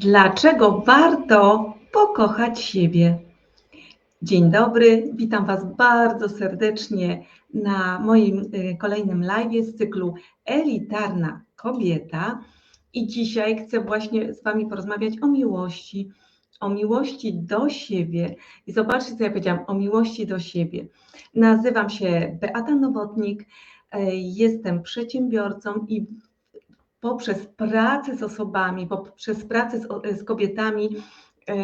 Dlaczego warto pokochać siebie? Dzień dobry, witam Was bardzo serdecznie na moim y, kolejnym live z cyklu Elitarna Kobieta. I dzisiaj chcę właśnie z Wami porozmawiać o miłości, o miłości do siebie. I zobaczcie, co ja powiedziałam, o miłości do siebie. Nazywam się Beata Nowotnik, y, jestem przedsiębiorcą i poprzez pracę z osobami, poprzez pracę z, z kobietami, e,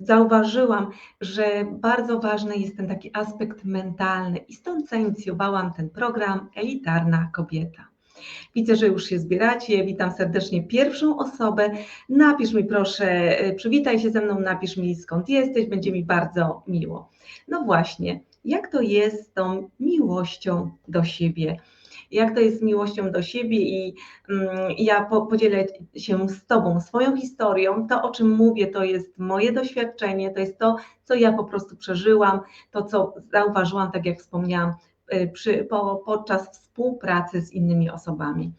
zauważyłam, że bardzo ważny jest ten taki aspekt mentalny i stąd zainicjowałam ten program Elitarna Kobieta. Widzę, że już się zbieracie. Witam serdecznie pierwszą osobę. Napisz mi proszę, e, przywitaj się ze mną, napisz mi skąd jesteś, będzie mi bardzo miło. No właśnie, jak to jest z tą miłością do siebie? Jak to jest z miłością do siebie i mm, ja podzielę się z Tobą swoją historią. To, o czym mówię, to jest moje doświadczenie, to jest to, co ja po prostu przeżyłam, to, co zauważyłam, tak jak wspomniałam, y, przy, po, podczas współpracy z innymi osobami.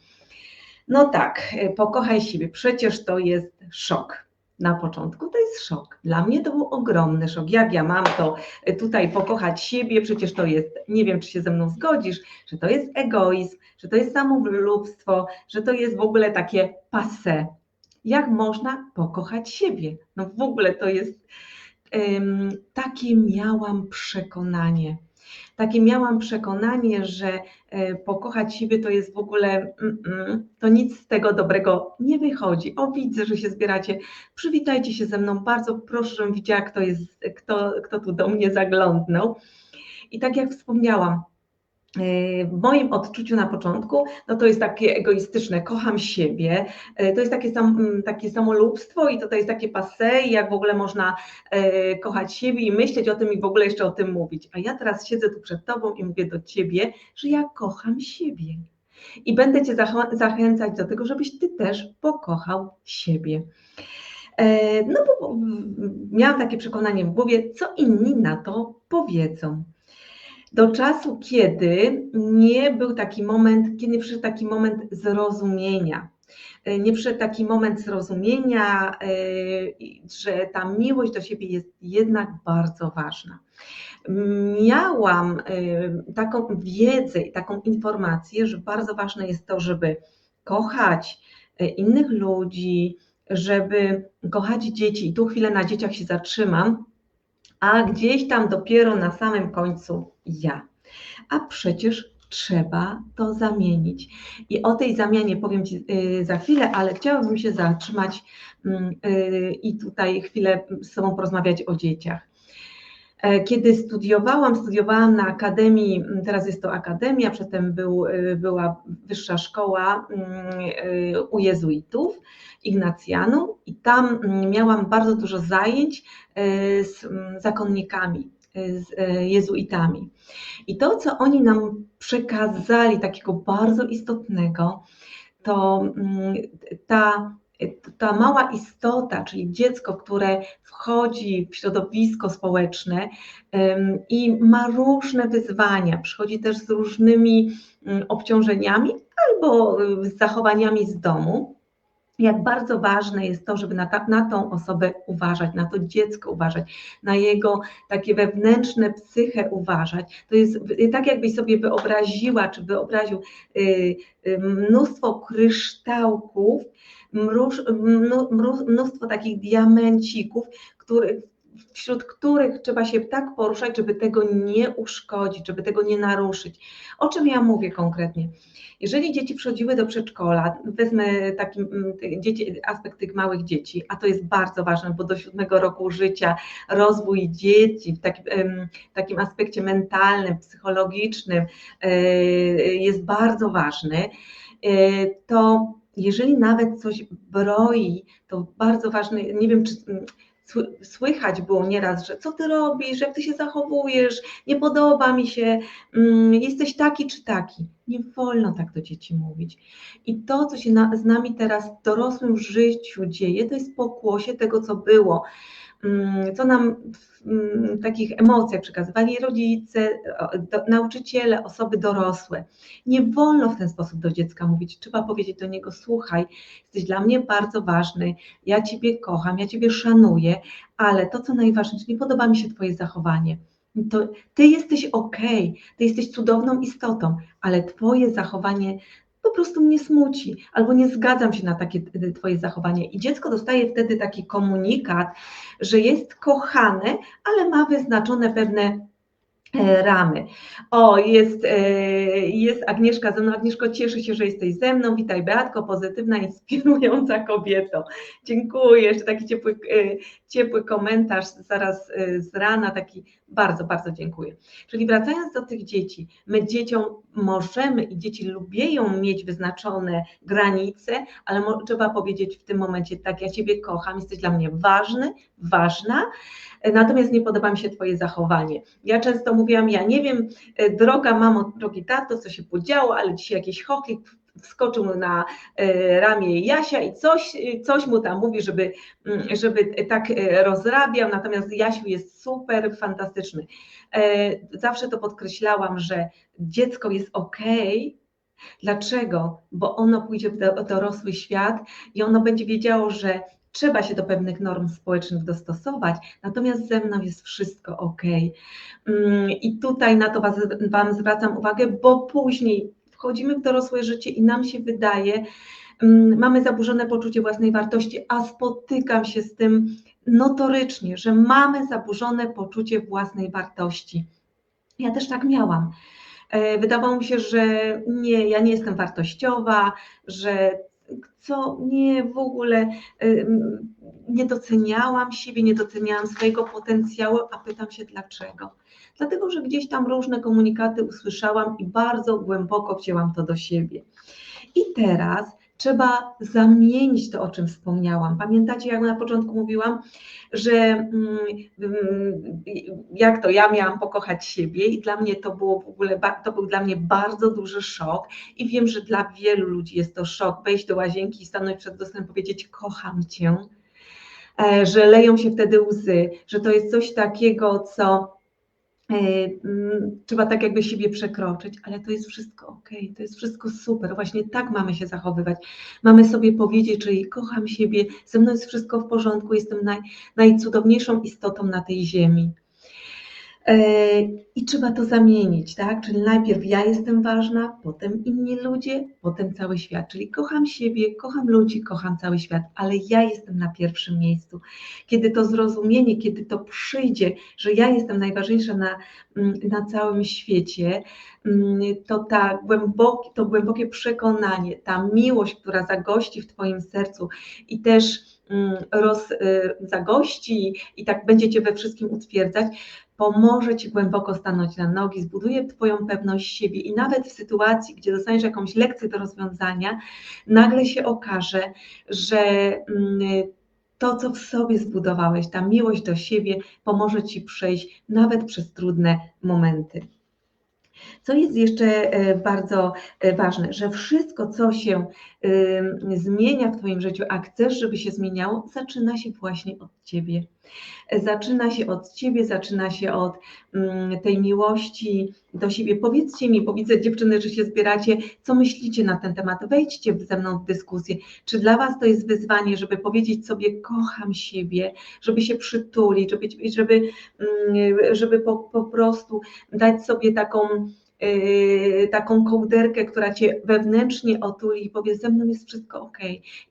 No tak, y, pokochaj siebie, przecież to jest szok na początku to jest szok. Dla mnie to był ogromny szok. Jak ja mam to e, tutaj pokochać siebie, przecież to jest, nie wiem, czy się ze mną zgodzisz, że to jest egoizm, że to jest samolubstwo, że to jest w ogóle takie passe. Jak można pokochać siebie? No w ogóle to jest um, takie miałam przekonanie takie miałam przekonanie, że e, pokochać siebie to jest w ogóle, to nic z tego dobrego nie wychodzi. O, widzę, że się zbieracie. Przywitajcie się ze mną. Bardzo proszę, żebym widziała, kto, jest, kto, kto tu do mnie zaglądnął. I tak jak wspomniałam, w moim odczuciu na początku, no to jest takie egoistyczne, kocham siebie, e, to jest takie, sam, mm, takie samolubstwo i to, jest takie passe, jak w ogóle można e, kochać siebie i myśleć o tym i w ogóle jeszcze o tym mówić. A ja teraz siedzę tu przed Tobą i mówię do Ciebie, że ja kocham siebie. I będę Cię zachęcać do tego, żebyś Ty też pokochał siebie. E, no bo miałam takie przekonanie w głowie, co inni na to powiedzą do czasu, kiedy nie był taki moment, kiedy nie przyszedł taki moment zrozumienia. E, nie przyszedł taki moment zrozumienia, e, że ta miłość do siebie jest jednak bardzo ważna. Miałam e, taką wiedzę i taką informację, że bardzo ważne jest to, żeby kochać innych ludzi, żeby kochać dzieci. I tu chwilę na dzieciach się zatrzymam, a gdzieś tam dopiero na samym końcu ja. A przecież trzeba to zamienić. I o tej zamianie powiem Ci y, za chwilę, ale chciałabym się zatrzymać mm, y, i tutaj chwilę z Tobą porozmawiać o dzieciach. E, kiedy studiowałam, studiowałam na akademii, mm, teraz jest to akademia, przedtem był, y, była wyższa szkoła mm, u jezuitów, Ignacjanów i tam miałam bardzo dużo zajęć z zakonnikami, z jezuitami. I to, co oni nam przekazali, takiego bardzo istotnego, to mm, ta, ta mała istota, czyli dziecko, które wchodzi w środowisko społeczne i ma różne wyzwania, przychodzi też z różnymi mm, obciążeniami albo z zachowaniami z domu jak bardzo ważne jest to, żeby na, ta, na tą osobę uważać, na to dziecko uważać, na jego takie wewnętrzne psychę uważać. To jest tak, jakbyś sobie wyobraziła, czy wyobraził y, y, mnóstwo kryształków, mnóstwo takich diamencików, wśród których trzeba się tak poruszać, żeby tego nie uszkodzić, żeby tego nie naruszyć. O czym ja mówię konkretnie? Jeżeli dzieci przychodziły do przedszkola, wezmę taki mm, dzieci, aspekt tych małych dzieci, a to jest bardzo ważne, bo do siódmego roku życia rozwój dzieci w takim, takim aspekcie mentalnym, psychologicznym e, jest bardzo ważny, e, to jeżeli nawet coś broi, to bardzo ważne, nie wiem, czy słychać było nieraz, że co ty robisz, jak ty się zachowujesz, nie podoba mi się, mm, jesteś taki czy taki. Nie wolno tak do dzieci mówić. I to, co się na, z nami teraz w dorosłym życiu dzieje, to jest pokłosie tego, co było. Mm, co nam w mm, takich emocjach przekazywali rodzice, nauczyciele, osoby dorosłe. Nie wolno w ten sposób do dziecka mówić. Trzeba powiedzieć do niego: Słuchaj, jesteś dla mnie bardzo ważny, ja Ciebie kocham, ja Ciebie szanuję, ale to, co najważniejsze, nie podoba mi się Twoje zachowanie. To ty jesteś ok, ty jesteś cudowną istotą, ale Twoje zachowanie po prostu mnie smuci, albo nie zgadzam się na takie y, Twoje zachowanie. I dziecko dostaje wtedy taki komunikat, że jest kochane, ale ma wyznaczone pewne E, ramy. O, jest, e, jest Agnieszka ze mną. Agnieszko, cieszę się, że jesteś ze mną. Witaj Beatko, pozytywna, inspirująca kobieto. Dziękuję. Jeszcze taki ciepły, e, ciepły komentarz zaraz z rana, taki bardzo, bardzo dziękuję. Czyli wracając do tych dzieci, my dzieciom możemy i dzieci lubią mieć wyznaczone granice, ale trzeba powiedzieć w tym momencie, tak, ja Ciebie kocham, jesteś dla mnie ważny, ważna, natomiast nie podoba mi się Twoje zachowanie. Ja często mówiłam, ja nie wiem, e, droga mamo, drogi tato, co się podziało, ale dzisiaj jakiś choklik wskoczył na e, ramię Jasia i coś, coś mu tam mówi, żeby, mm, żeby tak e, rozrabiał, natomiast Jasiu jest super, fantastyczny. Zawsze to podkreślałam, że dziecko jest ok, Dlaczego? Bo ono pójdzie w dorosły świat i ono będzie wiedziało, że trzeba się do pewnych norm społecznych dostosować, natomiast ze mną jest wszystko ok. Mm, I tutaj na to Wam zwracam uwagę, bo później wchodzimy w dorosłe życie i nam się wydaje, mm, mamy zaburzone poczucie własnej wartości, a spotykam się z tym notorycznie, że mamy zaburzone poczucie własnej wartości. Ja też tak miałam. E, wydawało mi się, że nie, ja nie jestem wartościowa, że co nie w ogóle nie doceniałam siebie, nie doceniałam swojego potencjału, a pytam się dlaczego. Dlatego, że gdzieś tam różne komunikaty usłyszałam i bardzo głęboko wzięłam to do siebie. I teraz trzeba zamienić to, o czym wspomniałam. Pamiętacie, jak na początku mówiłam, że mm, mm, jak to ja miałam pokochać siebie i dla mnie to było w ogóle, to był dla mnie bardzo duży szok i wiem, że dla wielu ludzi jest to szok, wejść do łazienki i stanąć przed lustrem powiedzieć kocham Cię, e, że leją się wtedy łzy, że to jest coś takiego, co trzeba tak jakby siebie przekroczyć, ale to jest wszystko ok, to jest wszystko super. Właśnie tak mamy się zachowywać. Mamy sobie powiedzieć, że kocham siebie, ze mną jest wszystko w porządku, jestem naj, najcudowniejszą istotą na tej ziemi. E, I trzeba to zamienić, tak? Czyli najpierw ja jestem ważna, potem inni ludzie, potem cały świat. Czyli kocham siebie, kocham ludzi, kocham cały świat, ale ja jestem na pierwszym miejscu. Kiedy to zrozumienie, kiedy to przyjdzie, że ja jestem najważniejsza na, mm, na całym świecie, mm, to ta to głębokie przekonanie, ta miłość, która zagości w Twoim sercu i też mm, roz, y, zagości i tak będziecie we wszystkim utwierdzać, pomoże Ci głęboko stanąć na nogi, zbuduje Twoją pewność siebie i nawet w sytuacji, gdzie dostaniesz jakąś lekcję do rozwiązania, nagle się okaże, że mm, to, co w sobie zbudowałeś, ta miłość do siebie pomoże Ci przejść nawet przez trudne momenty. Co jest jeszcze e, bardzo e, ważne, że wszystko, co się zmienia w Twoim życiu, a chcesz, żeby się zmieniało, zaczyna się właśnie od Ciebie. Zaczyna się od Ciebie, zaczyna się od mm, tej miłości do siebie. Powiedzcie mi, bo widzę dziewczyny, że się zbieracie, co myślicie na ten temat? Wejdźcie ze mną w dyskusję. Czy dla Was to jest wyzwanie, żeby powiedzieć sobie, kocham siebie, żeby się przytulić, żeby, żeby, mm, żeby po, po prostu dać sobie taką taką kołderkę, która cię wewnętrznie otuli i powie, ze mną jest wszystko ok.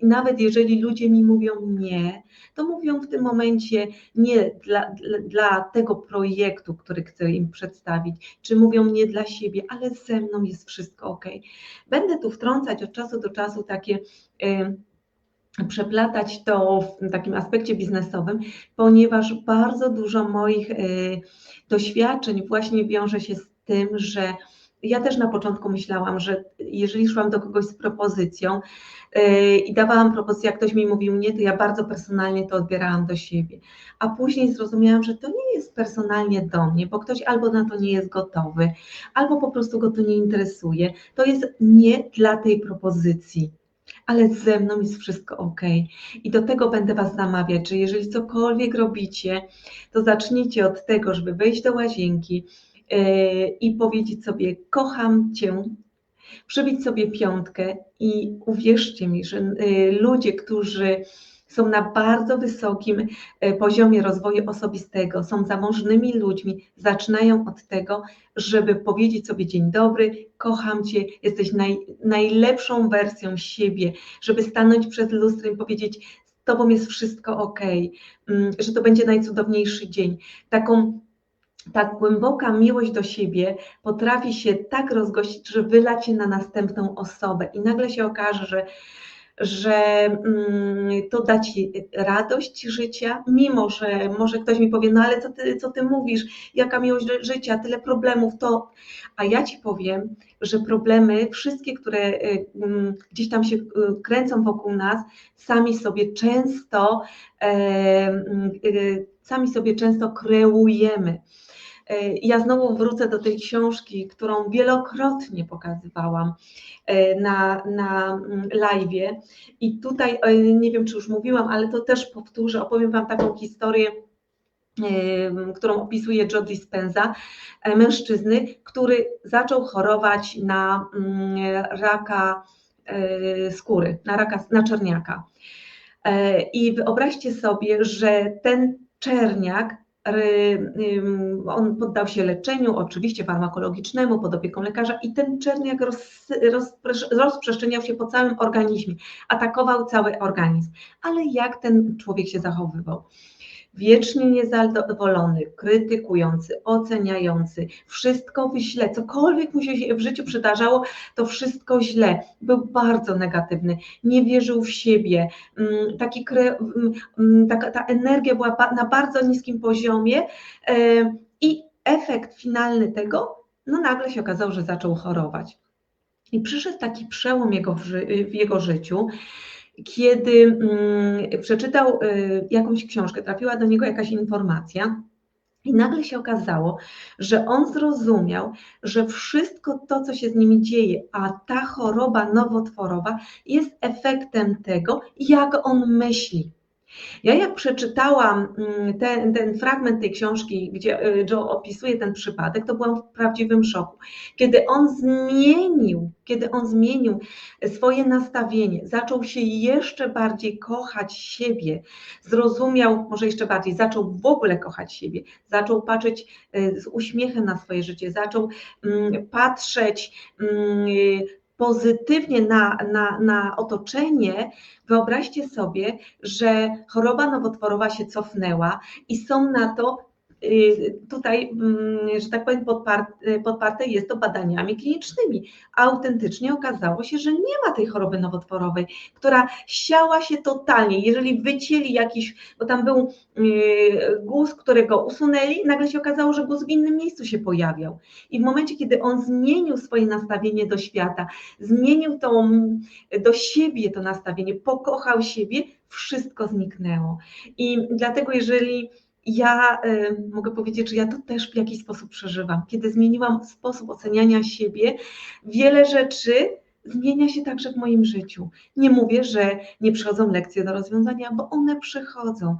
I nawet jeżeli ludzie mi mówią nie, to mówią w tym momencie nie dla, dla, dla tego projektu, który chcę im przedstawić, czy mówią nie dla siebie, ale ze mną jest wszystko ok. Będę tu wtrącać od czasu do czasu takie. Yy, przeplatać to w takim aspekcie biznesowym, ponieważ bardzo dużo moich yy, doświadczeń właśnie wiąże się z tym, że ja też na początku myślałam, że jeżeli szłam do kogoś z propozycją yy, i dawałam propozycję, jak ktoś mi mówił nie, to ja bardzo personalnie to odbierałam do siebie. A później zrozumiałam, że to nie jest personalnie do mnie, bo ktoś albo na to nie jest gotowy, albo po prostu go to nie interesuje. To jest nie dla tej propozycji ale ze mną jest wszystko ok. I do tego będę Was namawiać, że jeżeli cokolwiek robicie, to zacznijcie od tego, żeby wejść do łazienki i powiedzieć sobie: Kocham Cię, przybić sobie piątkę i uwierzcie mi, że yy, ludzie, którzy są na bardzo wysokim e, poziomie rozwoju osobistego, są zamożnymi ludźmi, zaczynają od tego, żeby powiedzieć sobie dzień dobry, kocham Cię, jesteś naj, najlepszą wersją siebie, żeby stanąć przed lustrem i powiedzieć, z Tobą jest wszystko ok, mm, że to będzie najcudowniejszy dzień. Taką ta głęboka miłość do siebie potrafi się tak rozgościć, że wylacie na następną osobę. I nagle się okaże, że że mm, to da ci radość życia, mimo że może ktoś mi powie, no ale co ty, co ty mówisz, jaka miłość życia, tyle problemów, to, a ja ci powiem, że problemy, wszystkie, które y, mm, gdzieś tam się y, kręcą wokół nas, sami sobie często, mm, y, sami sobie często kreujemy. E, ja znowu wrócę do tej książki, którą wielokrotnie pokazywałam e, na, na mm, live. I tutaj e, nie wiem, czy już mówiłam, ale to też powtórzę, opowiem Wam taką historię którą opisuje Joe Dispenza, mężczyzny, który zaczął chorować na mm, raka skóry, na raka, na czerniaka. I wyobraźcie sobie, że ten czerniak on poddał się leczeniu, oczywiście farmakologicznemu, pod opieką lekarza i ten czerniak roz, rozprzestrzeniał się po całym organizmie, atakował cały organizm. Ale jak ten człowiek się zachowywał? Wiecznie niezadowolony, krytykujący, oceniający, wszystko źle, cokolwiek mu się w życiu przydarzało, to wszystko źle. Był bardzo negatywny, nie wierzył w siebie, mm, taki, mm, mm, taka, ta energia była na bardzo niskim poziomie e, i efekt finalny tego, no nagle się okazało, że zaczął chorować. I przyszedł taki przełom jego w, w jego życiu, kiedy mm, przeczytał y, jakąś książkę, trafiła do niego jakaś informacja, i nagle się okazało, że on zrozumiał, że wszystko to, co się z nimi dzieje, a ta choroba nowotworowa jest efektem tego, jak on myśli. Ja jak przeczytałam mm, ten, ten fragment tej książki, gdzie y, Joe opisuje ten przypadek, to byłam w prawdziwym szoku. Kiedy on zmienił, kiedy on zmienił swoje nastawienie, zaczął się jeszcze bardziej kochać siebie, zrozumiał, może jeszcze bardziej, zaczął w ogóle kochać siebie, zaczął patrzeć y, z uśmiechem na swoje życie, zaczął mm, patrzeć mm, pozytywnie na, na, na otoczenie, wyobraźcie sobie, że choroba nowotworowa się cofnęła i są na to tutaj, mm, że tak powiem, podparte, podparte jest to badaniami klinicznymi. Autentycznie okazało się, że nie ma tej choroby nowotworowej, która siała się totalnie. Jeżeli wycięli jakiś, bo tam był y, guz, którego usunęli, nagle się okazało, że guz w innym miejscu się pojawiał. I w momencie, kiedy on zmienił swoje nastawienie do świata, zmienił to do siebie to nastawienie, pokochał siebie, wszystko zniknęło. I dlatego, jeżeli ja y, mogę powiedzieć, że ja to też w jakiś sposób przeżywam. Kiedy zmieniłam sposób oceniania siebie, wiele rzeczy zmienia się także w moim życiu. Nie mówię, że nie przychodzą lekcje do rozwiązania, bo one przychodzą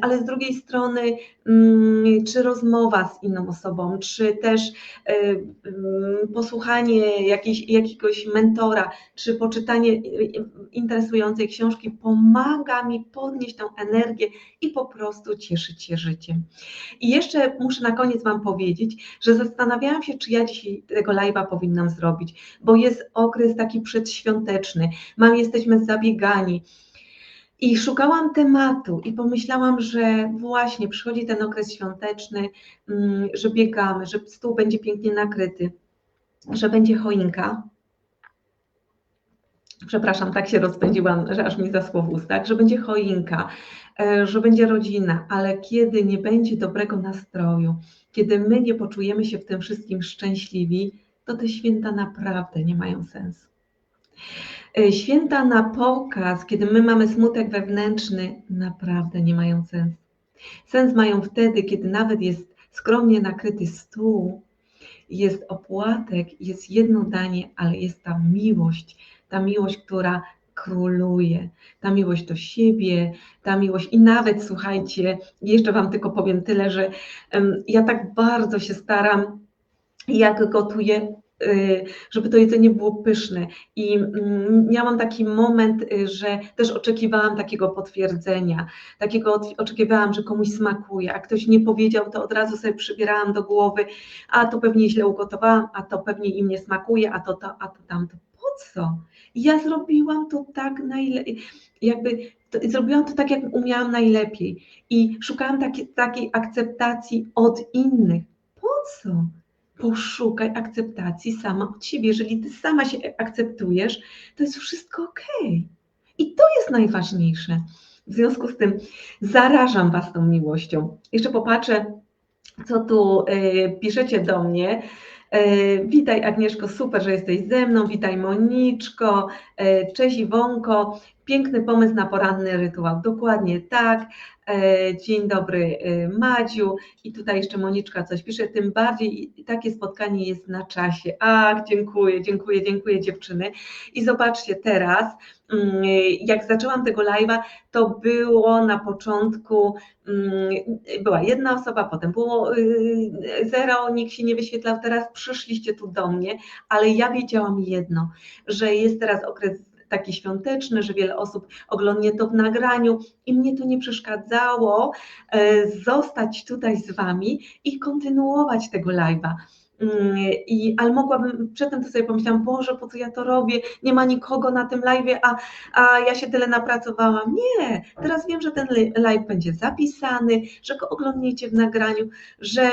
ale z drugiej strony, mm, czy rozmowa z inną osobą, czy też y, mm, posłuchanie jakiejś, jakiegoś mentora, czy poczytanie y, interesującej książki pomaga mi podnieść tę energię i po prostu cieszyć się życiem. I jeszcze muszę na koniec Wam powiedzieć, że zastanawiałam się, czy ja dzisiaj tego live'a powinnam zrobić, bo jest okres taki przedświąteczny, mam, jesteśmy zabiegani, i szukałam tematu i pomyślałam, że właśnie przychodzi ten okres świąteczny, mm, że biegamy, że stół będzie pięknie nakryty, że będzie choinka. Przepraszam, tak się rozpędziłam, że aż mi zaschło w ustach, że będzie choinka, e, że będzie rodzina, ale kiedy nie będzie dobrego nastroju, kiedy my nie poczujemy się w tym wszystkim szczęśliwi, to te święta naprawdę nie mają sensu. E, święta na pokaz, kiedy my mamy smutek wewnętrzny, naprawdę nie mają sensu. Sens mają wtedy, kiedy nawet jest skromnie nakryty stół, jest opłatek, jest jedno danie, ale jest ta miłość, ta miłość, która króluje, ta miłość do siebie, ta miłość i nawet słuchajcie, jeszcze Wam tylko powiem tyle, że um, ja tak bardzo się staram, jak gotuję, żeby to jedzenie było pyszne. I mm, miałam taki moment, y, że też oczekiwałam takiego potwierdzenia, takiego oczekiwałam, że komuś smakuje, a ktoś nie powiedział, to od razu sobie przybierałam do głowy, a to pewnie źle ugotowałam, a to pewnie im nie smakuje, a to to, a to tamto. Po co? Ja zrobiłam to tak najlepiej, jakby to, zrobiłam to tak, jak umiałam najlepiej i szukałam taki, takiej akceptacji od innych. Po co? Poszukaj akceptacji sama od siebie. Jeżeli ty sama się akceptujesz, to jest wszystko ok. I to jest najważniejsze. W związku z tym zarażam Was tą miłością. Jeszcze popatrzę, co tu y, piszecie do mnie. E, witaj Agnieszko, super, że jesteś ze mną. Witaj Moniczko, e, cześć Iwonko. Piękny pomysł na poranny rytuał. Dokładnie tak. E, dzień dobry Madziu. I tutaj jeszcze Moniczka coś pisze. Tym bardziej takie spotkanie jest na czasie. Ach, dziękuję, dziękuję, dziękuję dziewczyny. I zobaczcie teraz, mm, jak zaczęłam tego live'a, to było na początku, mm, była jedna osoba, potem było y, zero, nikt się nie wyświetlał, teraz przyszliście tu do mnie, ale ja wiedziałam jedno, że jest teraz okres taki świąteczny, że wiele osób oglądnie to w nagraniu i mnie to nie przeszkadzało e, zostać tutaj z Wami i kontynuować tego live'a. Mm, I, ale mogłabym, przedtem to sobie pomyślałam, Boże, po co ja to robię, nie ma nikogo na tym live, a, a ja się tyle napracowałam. Nie, teraz wiem, że ten live będzie zapisany, że go oglądniecie w nagraniu, że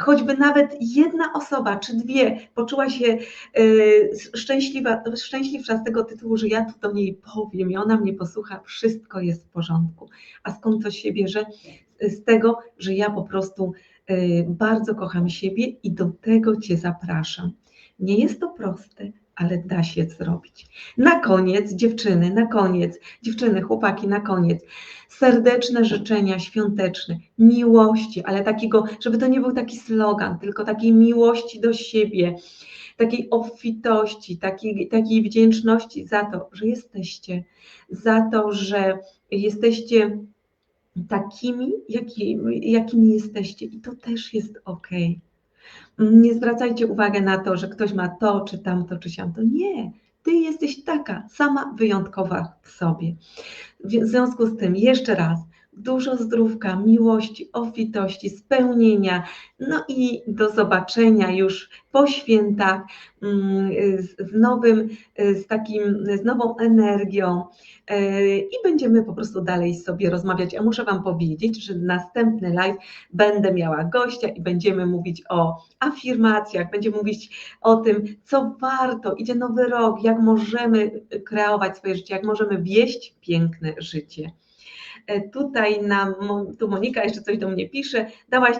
choćby nawet jedna osoba czy dwie poczuła się y, szczęśliwa, szczęśliwsza z tego tytułu, że ja tu do niej powiem i ona mnie posłucha, wszystko jest w porządku. A skąd to się bierze? Z tego, że ja po prostu y, bardzo kocham siebie i do tego Cię zapraszam. Nie jest to proste, ale da się zrobić. Na koniec, dziewczyny, na koniec, dziewczyny, chłopaki, na koniec, serdeczne życzenia świąteczne, miłości, ale takiego, żeby to nie był taki slogan, tylko takiej miłości do siebie, takiej obfitości, takiej, takiej wdzięczności za to, że jesteście, za to, że jesteście takimi, jakimi, jakimi jesteście i to też jest ok. Nie zwracajcie uwagi na to, że ktoś ma to, czy tamto, czy siamto. Nie, ty jesteś taka sama wyjątkowa w sobie. W związku z tym, jeszcze raz, dużo zdrówka, miłości, obfitości, spełnienia. No i do zobaczenia już po świętach mm, z nowym, z takim, z nową energią e, i będziemy po prostu dalej sobie rozmawiać. A muszę Wam powiedzieć, że następny live będę miała gościa i będziemy mówić o afirmacjach, będziemy mówić o tym, co warto, idzie nowy rok, jak możemy kreować swoje życie, jak możemy wieść piękne życie. E, tutaj nam, tu Monika jeszcze coś do mnie pisze, dałaś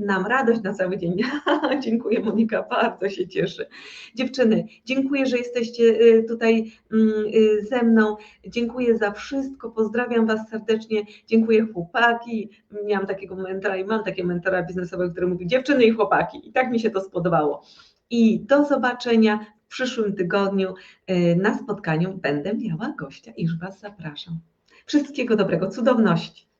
nam radość na cały dzień. dziękuję Monika, bardzo się cieszę. Dziewczyny, dziękuję, że jesteście y, tutaj mm, y, ze mną. Dziękuję za wszystko, pozdrawiam Was serdecznie. Dziękuję chłopaki. Miałam takiego mentora i mam takie mentora biznesowego, który mówi dziewczyny i chłopaki. I tak mi się to spodobało. I do zobaczenia w przyszłym tygodniu na spotkaniu będę miała gościa już Was zapraszam. Wszystkiego dobrego, cudowności.